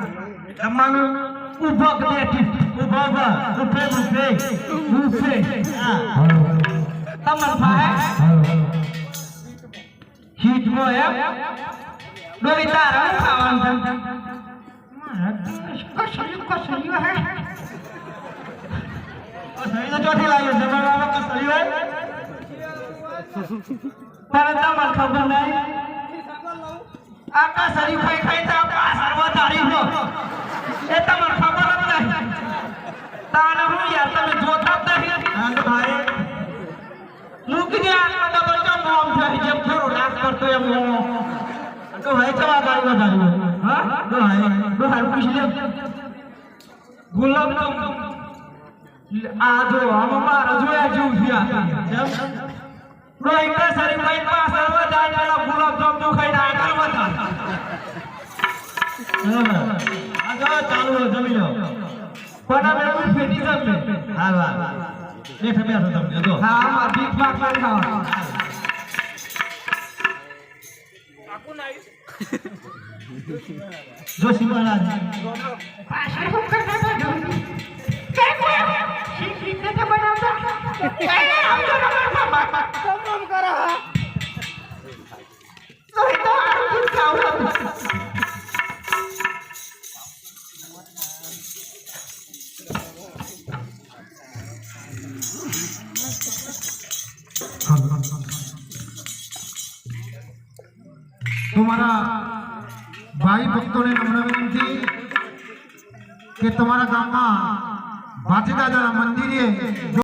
જમવાનું ઊભો બેઠી, ઊભા ઊભા, ઉભે ઉભે હા. તમાર ભાઈ? હીટમાં એમ? ડોઈ તારા ખાવાનું? કસરી કસરી હે કસરી તો ચોથી લાગ્યો પણ આમાં કસરી હોય. પણ તમને ખબર નહીં. આ કસરી ખાઈ ખાઈ તો આ સર્વ તારીફો એ તમને ખબર જ નહીં તાને હું યાર તમે જોતા જ નહીં હા ભાઈ. મૂકી દે આટલો ડબલ જો મોમ જેમ થોડો નાશ કરતો એમ મોમ તો ભાઈ કેવા ગાડી વધારી હા? તો ભાઈ તો હાલ પૂછી લે. ગુલાબ જામુન આ જો આમાં મારા જોયા જેવું નો ભાઈ પાસે વધારે પેલા ગુલાબ જામુન ખાઈને આગળ વધા. આ જો ચાલુ જમી લો. પણ અમે એવું ફેટી જમે હા વાહ બેઠા બેઠો તમને જો. હા આમાં બીક ભાગ ના ખાવા જોશી મહારાજ. પાછળ તો મારા ભાઈ ભક્તોને નમ્ર વિનંતી કે તમારા ગામમાં ભાતીદાદા મંદિરે જો